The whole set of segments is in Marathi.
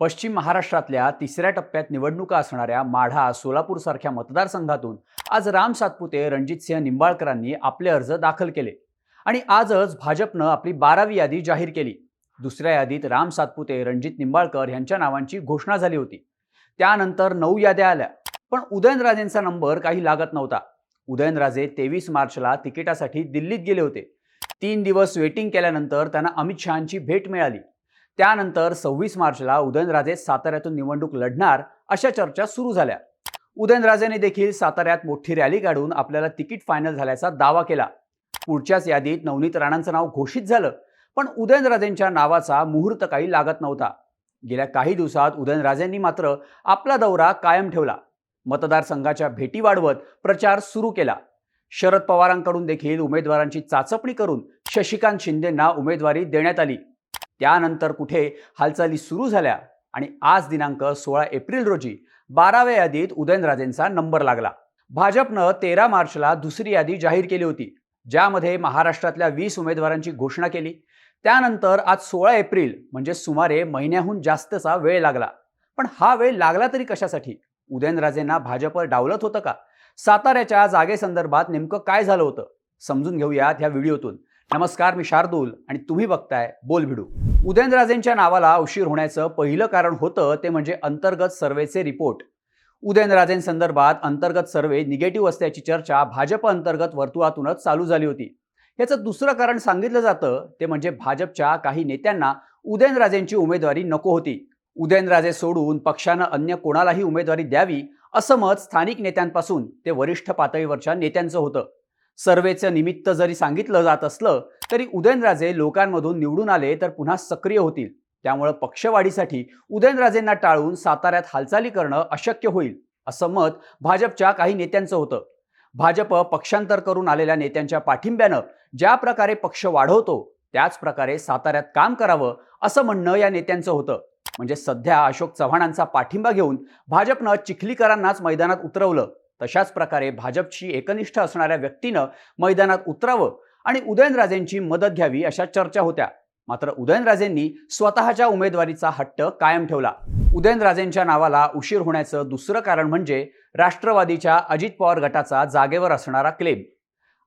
पश्चिम महाराष्ट्रातल्या तिसऱ्या टप्प्यात निवडणुका असणाऱ्या माढा सोलापूर सारख्या मतदारसंघातून आज राम सातपुते रणजितसिंह निंबाळकरांनी आपले अर्ज दाखल केले. आणि आजच भाजपनं आपली बारावी यादी जाहीर केली. दुसऱ्या यादीत राम सातपुते रणजित निंबाळकर यांच्या नावांची घोषणा झाली होती. त्यानंतर नऊ याद्या आल्या. पण उदयनराजेंचा नंबर काही लागत नव्हता. उदयनराजे तेवीस मार्चला तिकिटासाठी दिल्लीत गेले होते. तीन दिवस वेटिंग केल्यानंतर त्यांना अमित शहांची भेट मिळाली. त्यानंतर सव्वीस मार्चला उदयनराजे साताऱ्यातून निवडणूक लढणार अशा चर्चा सुरू झाल्या. उदयनराजेने देखील साताऱ्यात मोठी रॅली काढून आपल्याला तिकीट फायनल झाल्याचा दावा केला. पुढच्याच यादीत नवनीत राणांचं नाव घोषित झालं पण उदयनराजेंच्या नावाचा मुहूर्त काही लागत नव्हता. गेल्या काही दिवसात उदयनराजेंनी मात्र आपला दौरा कायम ठेवला. मतदारसंघाच्या भेटी वाढवत प्रचार सुरू केला. शरद पवारांकडून देखील उमेदवारांची चाचपणी करून शशिकांत शिंदेंना उमेदवारी देण्यात आली. त्यानंतर कुठे हालचाली सुरू झाल्या आणि आज दिनांक सोळा एप्रिल रोजी बाराव्या यादीत उदयनराजेंचा नंबर लागला. भाजपनं तेरा मार्चला दुसरी यादी जाहीर केली होती ज्यामध्ये महाराष्ट्रातल्या वीस उमेदवारांची घोषणा केली. त्यानंतर आज सोळा एप्रिल म्हणजे सुमारे महिन्याहून जास्तचा वेळ लागला. पण हा वेळ लागला तरी कशासाठी? उदयनराजेंना भाजपवर डावलत होतं का? साताऱ्याच्या जागेसंदर्भात नेमकं काय झालं होतं? समजून घेऊयात ह्या व्हिडिओतून. नमस्कार मी शार्दूल आणि तुम्ही बघताय बोल भिडू. उदयनराजेंच्या नावाला उशीर होण्याचं पहिलं कारण होतं ते म्हणजे अंतर्गत सर्वेचे रिपोर्ट. उदयनराजेंसंदर्भात अंतर्गत सर्वे निगेटिव्ह असल्याची चर्चा भाजप अंतर्गत वर्तुळातूनच चालू झाली होती. याचं दुसरं कारण सांगितलं जातं ते म्हणजे भाजपच्या काही नेत्यांना उदयनराजेंची उमेदवारी नको होती. उदयनराजे सोडून पक्षानं अन्य कोणालाही उमेदवारी द्यावी असं मत स्थानिक नेत्यांपासून ते वरिष्ठ पातळीवरच्या नेत्यांचं होतं. सर्वेचं निमित्त जरी सांगितलं जात असलं तरी उदयनराजे लोकांमधून निवडून आले तर पुन्हा सक्रिय होतील. त्यामुळं पक्षवाढीसाठी उदयनराजेंना टाळून साताऱ्यात हालचाली करणं अशक्य होईल असं मत भाजपच्या काही नेत्यांचं होतं. भाजप पक्षांतर करून आलेल्या नेत्यांच्या पाठिंब्यानं ज्या प्रकारे पक्ष वाढवतो त्याच प्रकारे साताऱ्यात काम करावं असं म्हणणं या नेत्यांचं होतं. म्हणजे सध्या अशोक चव्हाणांचा पाठिंबा घेऊन भाजपनं चिखलीकरांनाच मैदानात उतरवलं. तशाच प्रकारे भाजपची एकनिष्ठ असणाऱ्या व्यक्तीनं मैदानात उतरावं आणि उदयनराजेंची मदत घ्यावी अशा चर्चा होत्या. मात्र उदयनराजेंनी स्वतःच्या उमेदवारीचा हट्ट कायम ठेवला. उदयनराजेंच्या नावाला उशीर होण्याचं दुसरं कारण म्हणजे राष्ट्रवादीच्या अजित पवार गटाचा जागेवर असणारा क्लेम.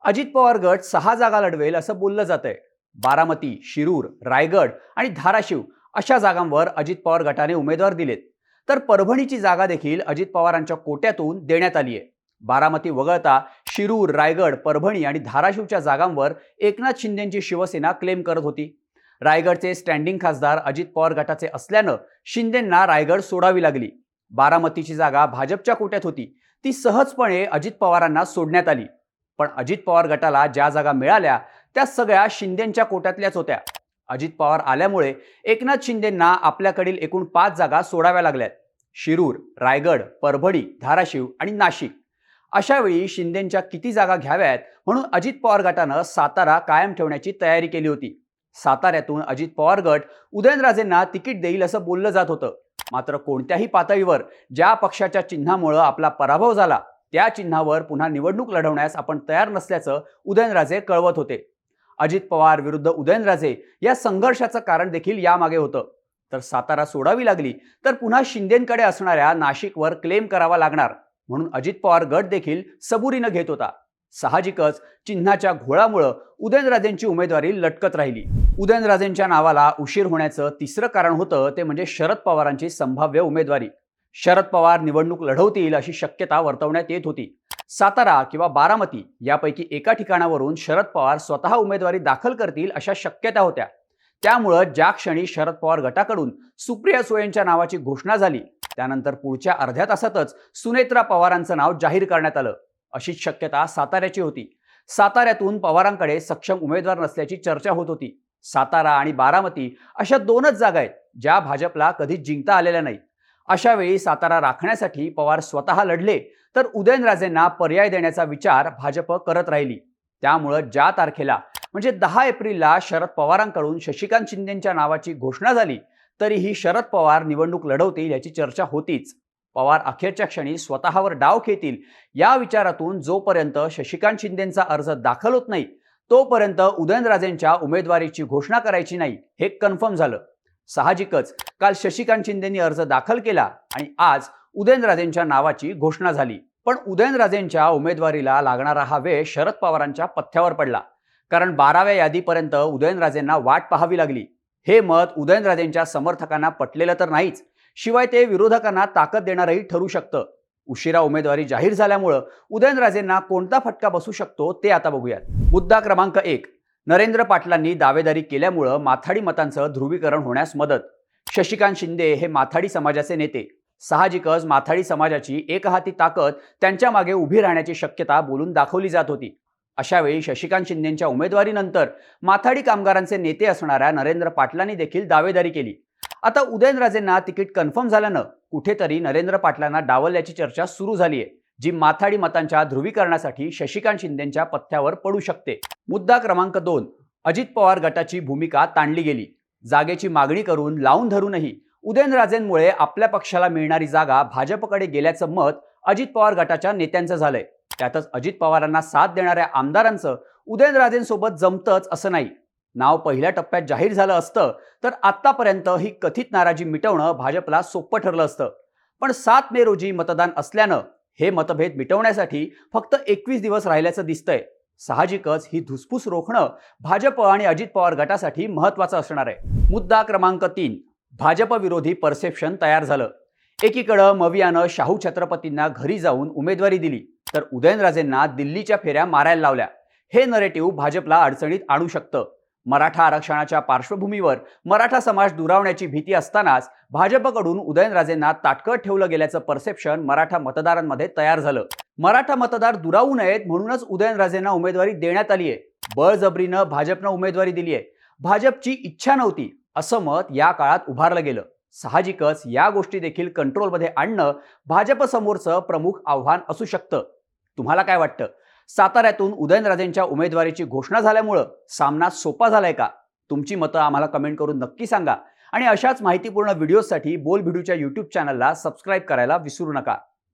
अजित पवार गट सहा जागा लढवेल असं बोललं जातंय. बारामती शिरूर रायगड आणि धाराशिव अशा जागांवर अजित पवार गटाने उमेदवार दिलेत. तर परभणीची जागा देखील अजित पवारांच्या कोट्यातून देण्यात आली आहे. बारामती वगळता शिरूर रायगड परभणी आणि धाराशिवच्या जागांवर एकनाथ शिंदेची शिवसेना क्लेम करत होती. रायगडचे स्टँडिंग खासदार अजित पवार गटाचे असल्यानं शिंदेंना रायगड सोडावी लागली. बारामतीची जागा भाजपच्या कोट्यात होती. ती सहजपणे अजित पवारांना सोडण्यात आली. पण अजित पवार गटाला ज्या जागा मिळाल्या त्या सगळ्या शिंदेंच्या कोट्यातल्याच होत्या. अजित पवार आल्यामुळे एकनाथ शिंदेंना आपल्याकडील एकूण पाच जागा सोडाव्या लागल्यात. शिरूर रायगड परभणी धाराशिव आणि नाशिक. अशावेळी शिंदेंच्या किती जागा घ्याव्यात म्हणून अजित पवार गटानं सातारा कायम ठेवण्याची तयारी केली होती. साताऱ्यातून अजित पवार गट उदयनराजेंना तिकीट देईल असं बोललं जात होतं. मात्र कोणत्याही पातळीवर ज्या पक्षाच्या चिन्हामुळं आपला पराभव झाला त्या चिन्हावर पुन्हा निवडणूक लढवण्यास आपण तयार नसल्याचं उदयनराजे कळवत होते. अजित पवार विरुद्ध उदयनराजे या संघर्षाचं कारण देखील यामागे होतं. तर सातारा सोडावी लागली तर पुन्हा शिंदेकडे असणाऱ्या नाशिकवर क्लेम करावा लागणार म्हणून अजित पवार गट देखील सबुरीनं घेत होता. साहजिकच चिन्हाच्या घोळामुळं उदयनराजेंची उमेदवारी लटकत राहिली. उदयनराजेंच्या नावाला उशीर होण्याचं तिसरं कारण होतं ते म्हणजे शरद पवारांची संभाव्य उमेदवारी. शरद पवार निवडणूक लढवतील अशी शक्यता वर्तवण्यात येत होती. सातारा किंवा बारामती यापैकी एका ठिकाणावरून शरद पवार स्वतः उमेदवारी दाखल करतील अशा शक्यता होत्या. त्यामुळं ज्या क्षणी शरद पवार गटाकडून सुप्रिया सुळेंच्या नावाची घोषणा झाली त्यानंतर पुढच्या अर्ध्या तासातच सुनेत्रा पवारांचं नाव जाहीर करण्यात आलं अशीच शक्यता साताऱ्याची होती. साताऱ्यातून पवारांकडे सक्षम उमेदवार नसल्याची चर्चा होत होती. सातारा आणि बारामती अशा दोनच जागा आहेत ज्या भाजपला कधीच जिंकता आलेल्या नाही अशा वेळी सातारा राखण्यासाठी पवार स्वतः लढले तर उदयनराजेंना पर्याय देण्याचा विचार भाजप करत राहिली. त्यामुळं ज्या तारखेला म्हणजे दहा एप्रिलला शरद पवारांकडून शशिकांत शिंदेच्या नावाची घोषणा झाली तरीही शरद पवार निवडणूक लढवतील याची चर्चा होतीच. पवार अखेरच्या क्षणी स्वतःवर डाव घेतील या विचारातून जोपर्यंत शशिकांत शिंदेचा अर्ज दाखल होत नाही तोपर्यंत उदयनराजेंच्या उमेदवारीची घोषणा करायची नाही हे कन्फर्म झालं. साहजिकच. काल शशिकांत शिंदेनी अर्ज दाखल केला आणि आज उदयनराजेंच्या नावाची घोषणा झाली. पण उदयनराजेंच्या उमेदवारीला लागणारा हा वेळ शरद पवारांच्या पथ्यावर पडला. कारण बाराव्या यादीपर्यंत उदयनराजेंना वाट पाहावी लागली. हे मत उदयनराजेंच्या समर्थकांना पटलेलं तर नाहीच. शिवाय ते विरोधकांना ताकद देणारही ठरू शकतं. उशिरा उमेदवारी जाहीर झाल्यामुळं उदयनराजेंना कोणता फटका बसू शकतो ते आता बघूयात. मुद्दा क्रमांक एक. नरेंद्र पाटलांनी दावेदारी केल्यामुळं माथाडी मतांचं ध्रुवीकरण होण्यास मदत. शशिकांत शिंदे हे माथाडी समाजाचे नेते. साहजिकच माथाडी समाजाची एकहाती ताकद त्यांच्या मागे उभी राहण्याची शक्यता बोलून दाखवली जात होती. अशावेळी शशिकांत शिंदेच्या उमेदवारीनंतर माथाडी कामगारांचे नेते असणाऱ्या नरेंद्र पाटलांनी देखील दावेदारी केली. आता उदयनराजेंना तिकीट कन्फर्म झाल्यानं कुठेतरी नरेंद्र पाटलांना डावलल्याची चर्चा सुरू झाली आहे जी माथाडी मतांच्या ध्रुवीकरणासाठी शशिकांत शिंदेच्या पथ्यावर पडू शकते. मुद्दा क्रमांक दोन. अजित पवार गटाची भूमिका ताणली गेली. जागेची मागणी करून लावून धरूनही उदयनराजेंमुळे आपल्या पक्षाला मिळणारी जागा भाजपकडे गेल्याचं मत अजित पवार गटाच्या नेत्यांचं झालंय. त्यातच अजित पवारांना साथ देणाऱ्या आमदारांचं उदयनराजेंसोबत जमतंच असं नाही. नाव पहिल्या टप्प्यात जाहीर झालं असतं तर आत्तापर्यंत ही कथित नाराजी मिटवणं भाजपला सोपं ठरलं असतं. पण सात मे रोजी मतदान असल्यानं हे मतभेद मिटवण्यासाठी फक्त एकवीस दिवस राहिल्याचं दिसतंय. साहजिकच ही धुसफूस रोखणं भाजप आणि अजित पवार गटासाठी महत्वाचं असणार आहे. मुद्दा क्रमांक तीन भाजप विरोधी परसेप्शन तयार झालं. एकीकडं मवियानं शाहू छत्रपतींना घरी जाऊन उमेदवारी दिली तर उदयनराजेंना दिल्लीच्या फेऱ्या मारायला लावल्या. हे नरेटिव्ह भाजपला अडचणीत आणू शकतं. मराठा आरक्षणाच्या पार्श्वभूमीवर मराठा समाज दुरावण्याची भीती असतानाच भाजपकडून उदयनराजेंना ताटकळत ठेवलं गेल्याचं परसेप्शन मराठा मतदारांमध्ये तयार झालं. मराठा मतदार दुरावू नयेत म्हणूनच उदयनराजेंना उमेदवारी देण्यात आली आहे. बळजबरीनं भाजपनं उमेदवारी दिली आहे. भाजपची इच्छा नव्हती असं मत या काळात उभारलं गेलं. साहजिकच या गोष्टी देखील कंट्रोलमध्ये आणणं भाजपसमोरचं प्रमुख आव्हान असू शकतं. तुम्हाला काय वाटतं? साताऱ्यातून उदयनराजेंच्या उमेदवारीची घोषणा झाल्यामुळं सामना सोपा झालाय का? तुमची मतं आम्हाला कमेंट करून नक्की सांगा. आणि अशाच माहितीपूर्ण व्हिडिओसाठी बोल भिडूच्या यूट्यूब चॅनलला सबस्क्राईब करायला विसरू नका.